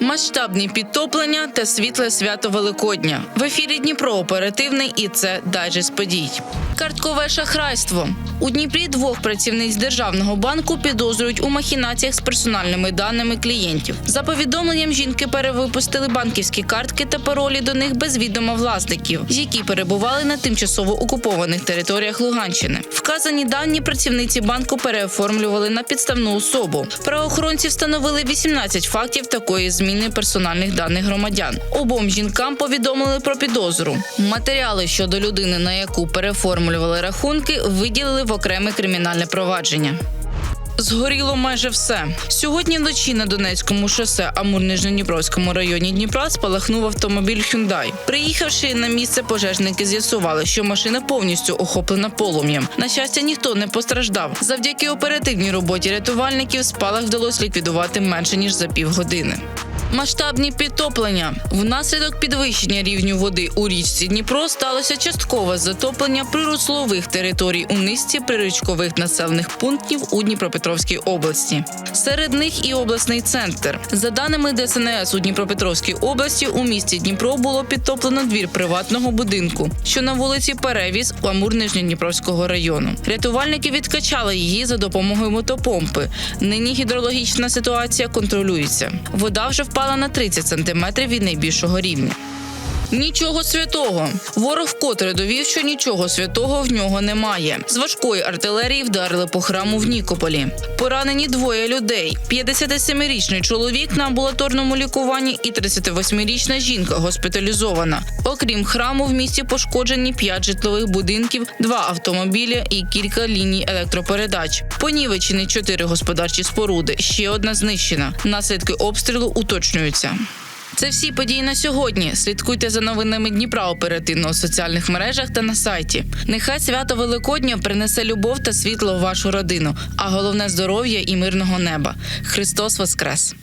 Масштабні підтоплення та світле свято Великодня. В ефірі Дніпро оперативний і це дайджест подій. Карткове шахрайство. У Дніпрі двох працівниць державного банку підозрюють у махінаціях з персональними даними клієнтів. За повідомленням жінки перевипустили банківські картки та паролі до них без відома власників, які перебували на тимчасово окупованих територіях Луганщини. Вказані дані працівниці банку переоформлювали на підставну особу. Правоохоронці встановили 18 фактів такої зміни персональних даних громадян. Обом жінкам повідомили про підозру. Матеріали щодо людини, на яку переоформлювали рахунки, виділили в окреме кримінальне провадження. Згоріло майже все. Сьогодні вночі на Донецькому шосе Амур-Нижньодніпровському районі Дніпра спалахнув автомобіль Hyundai. Приїхавши на місце, пожежники з'ясували, що машина повністю охоплена полум'ям. На щастя, ніхто не постраждав. Завдяки оперативній роботі рятувальників спалах вдалося ліквідувати менше ніж за півгодини. Масштабні підтоплення внаслідок підвищення рівню води у річці Дніпро сталося часткове затоплення прируслових територій у низці прирічкових населених пунктів у Дніпропетровській області. Серед них і обласний центр. За даними ДСНС у Дніпропетровській області, у місті Дніпро було підтоплено двір приватного будинку, що на вулиці Перевіз у Амур-Нижньодніпровського району. Рятувальники відкачали її за допомогою мотопомпи. Нині гідрологічна ситуація контролюється. Вода вже впала на 30 сантиметрів від найбільшого рівня. Нічого святого. Ворог вкотре довів, що нічого святого в нього немає. З важкої артилерії вдарили по храму в Нікополі. Поранені двоє людей: 57-річний чоловік на амбулаторному лікуванні і 38-річна жінка госпіталізована. Окрім храму, в місті пошкоджені 5 житлових будинків, 2 автомобілі і кілька ліній електропередач. Понівечені 4 господарчі споруди. Ще одна знищена. Наслідки обстрілу уточнюються. Це всі події на сьогодні. Слідкуйте за новинами Дніпра оперативно у соціальних мережах та на сайті. Нехай свято Великодня принесе любов та світло в вашу родину, а головне здоров'я і мирного неба. Христос Воскрес!